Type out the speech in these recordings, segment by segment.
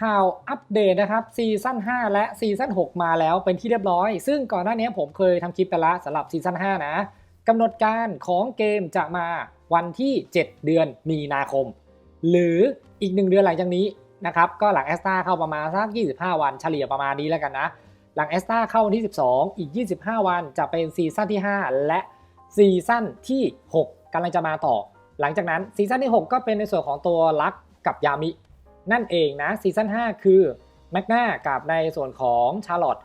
ข่าวอัปเดตนะครับซีซั่น5 และซีซั่น6 มาแล้วเป็นที่เรียบร้อย ซึ่งก่อนหน้านี้ผมเคยทำคลิปไปล้วสำหรับซีซั่น5 นะกำหนดการของเกมจะมาวันที่ 7 เดือนมีนาคม หรืออีก 1 เดือนหลังจากนี้นะครับก็หลังแอสตาเข้าประมาณสัก 25 วันเฉลี่ยประมาณนี้แล้วกันนะ หลังแอสตาเข้าวันที่ 12 อีก 25 วันจะเป็นซีซั่นที่ 5 และซีซั่นที่ 6กำลังจะมาต่อ หลังจากนั้นซีซั่นที่ 6 ก็เป็นในส่วนของตัวลักกับยามิ นั่นเองนะซีซั่น5 คือแมกนากับในส่วนของชาร์ลอต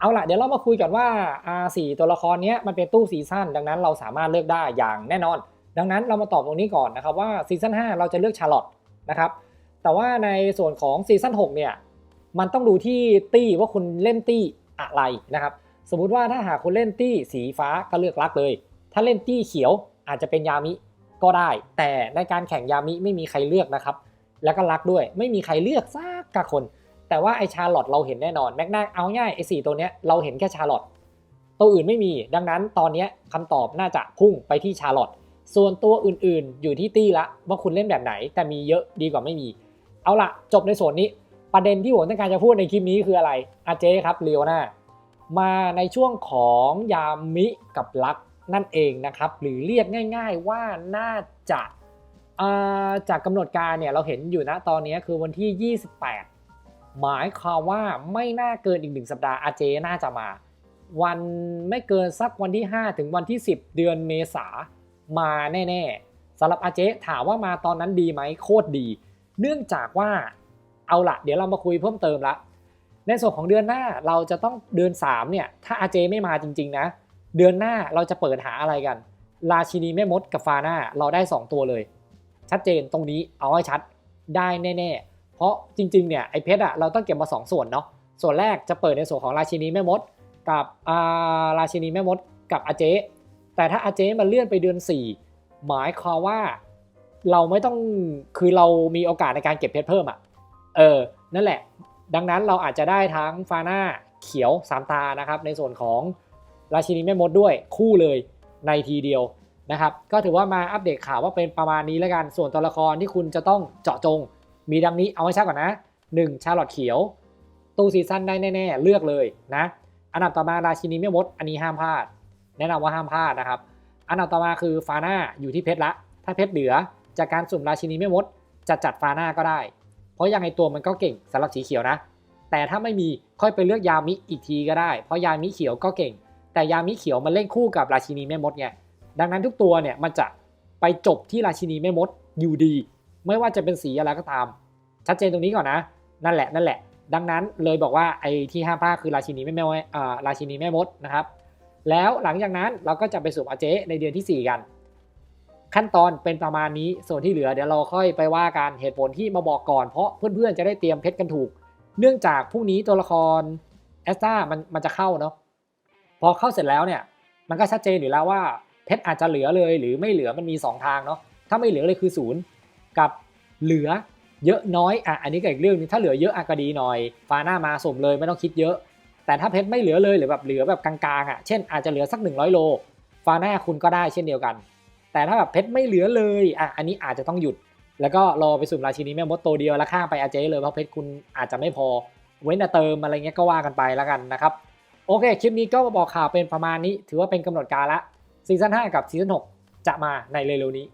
เอาล่ะเดี๋ยวเรามาคุยกันว่าอาสี่ตัวละครนี้มันเป็นตู้ซีซั่นดังนั้นเราสามารถเลือกได้อย่างแน่นอน ดังนั้นเรามาตอบตรงนี้ก่อนนะครับว่าซีซั่น5 เราจะเลือกชาร์ลอตนะครับแต่ว่าในส่วนของซีซั่น6เนี่ยมันต้องดูที่ตี้ว่าคุณเล่นตี้อะไรนะครับสมมุติว่าถ้าหากคุณเล่นตี้สีฟ้าก็เลือกลักเลย ถ้าเล่นตี้เขียวอาจจะเป็นยามิก็ได้ แต่ในการแข่งยามิไม่มีใครเลือกนะครับ แล้วก็รักด้วย ไม่มีใครเลือกสักกะคน แต่ว่าไอชาร์ลอตเราเห็นแน่นอนแม็กนาเอาง่ายไอสี่ตัวเนี้ยเราเห็นแค่ชาร์ลอตตัวอื่นไม่มี ดังนั้นตอนเนี้ยคำตอบน่าจะพุ่งไปที่ชาร์ลอตส่วนตัวอื่นๆ อยู่ที่ตี้ละว่าคุณเล่นแบบไหน แต่มีเยอะดีกว่าไม่มี เอาละจบในส่วนนี้ ประเด็นที่ผมต้องการจะพูดในคลิปนี้คืออะไรอาเจครับเลียวนามาในช่วงของยามิกับลักนั่นเองนะครับ หรือเรียกง่าย ๆว่าน่าจะ จากกำหนดการเนี่ยเราเห็นอยู่นะตอนนี้คือวันที่ 28 หมายความว่าไม่น่าเกินอีกหนึ่งสัปดาห์อาเจน่าจะมา วันไม่เกินสักวันที่ 5 ถึงวันที่ 10 เดือนเมษามาแน่ๆสำหรับอาเจถามว่ามาตอนนั้นดีไหมโคตรดี เนื่องจากว่าเอาละเดี๋ยวเรามาคุยเพิ่มเติมละในส่วนของเดือนหน้าเราจะต้องเดือน3เนี่ยถ้าอาเจไม่มาจริงๆนะ เดือนหน้าเราจะเปิดหาอะไรกัน ราชินีแม่มดกับฟาน่าเราได้ 2 ตัวเลย ชัดเจนตรงนี้เอาให้ชัดได้แน่ๆ เพราะจริงๆเนี่ยไอเพชรอะเราต้องเก็บมา 2 ส่วนเนาะส่วนแรกจะเปิดในส่วนของราชินีแม่มด กับอาราชินีแม่มด กับอาเจแต่ถ้าอาเจมันเลื่อนไปเดือน 4 หมายความว่าเราไม่ต้องคือเรามีโอกาสในการเก็บเพชรเพิ่มอะเออนั่นแหละ ดังนั้นเราอาจจะได้ทั้งฟาน่าเขียวสามตานะครับในส่วนของราชินีแม่มดด้วยคู่เลยในทีเดียว นะครับก็ถือว่ามาอัปเดตข่าวว่าเป็นประมาณนี้แล้วกัน ส่วนตัวละครที่คุณจะต้องเจาะจง มีดังนี้เอาไว้ชัดก่อนนะ 1. ชาร์ลอตเขียว ตู้ซีซั่นได้แน่ๆ เลือกเลยนะ อันดับต่อมาราชินีแม่มด อันนี้ห้ามพลาด แนะนำว่าห้ามพลาดนะครับ อันดับต่อมาคือฟาน่าอยู่ที่เพชรละ ถ้าเพชรเหลือจากการสุ่มราชินีแม่มดจะจัดฟาน่าก็ได้ เพราะยังไงตัวมันก็เก่งสำหรับสีเขียวนะ แต่ถ้าไม่มีค่อยไปเลือกยามิอีกทีก็ได้ เพราะยามิเขียวก็เก่ง แต่ยามิเขียวมันเล่นคู่กับราชินีแม่มดไง ดังนั้นทุกตัวเนี่ยมันจะไปจบที่ราชินีแม่มดอยู่ดี ไม่ว่าจะเป็นสีอะไรก็ตาม ชัดเจนตรงนี้ก่อนนะ นั่นแหละนั่นแหละ ดังนั้นเลยบอกว่าไอ้ที่ห้ามพลาดคือราชินีแม่แม่อ่ราชินีแม่มดนะครับ แล้วหลังจากนั้นเราก็จะไปสู่อาเจในเดือนที่ 4 กัน ขั้นตอนเป็นประมาณนี้ส่วนที่เหลือเดี๋ยวเราค่อยไปว่ากันเหตุผลที่มาบอกก่อนเพราะเพื่อนๆจะได้เตรียมเพชรกันถูก เนื่องจากพรุ่งนี้ตัวละครแอสตามันมันจะเข้าเนาะพอเข้าเสร็จแล้วเนี่ยมันก็ชัดเจนอยู่แล้วว่า เพชรอาจจะเหลือเลยหรือไม่เหลือมันมี 2 ทางเนาะถ้าไม่เหลือเลยคือศูนย์กับเหลือเยอะน้อยอะอันนี้ก็อีกเรื่องนึงถ้าเหลือเยอะอะก็ดีหน่อยฟาหน้ามาสมเลยไม่ต้องคิดเยอะ แต่ถ้าเพชรไม่เหลือเลยหรือแบบเหลือแบบกลางๆอะเช่นอาจจะเหลือสัก 100 โล ฟาหน้าคุณก็ได้เช่นเดียวกัน แต่ถ้าแบบเพชรไม่เหลือเลยอะอันนี้อาจจะต้องหยุด แล้วก็รอไปสุ่มราชินีแม่มดตัวเดียวแล้วข้ามไปอาเจเลยเพราะเพชรคุณอาจจะไม่พอเว้นแต่เติมอะไรเงี้ยก็ว่ากันไปแล้วกันนะครับโอเคคลิปนี้ก็บอกข่าวเป็นประมาณนี้ ถือว่าเป็นกำหนดการละ ซีซั่น5กับซีซั่น6จะมาในเร็วๆนี้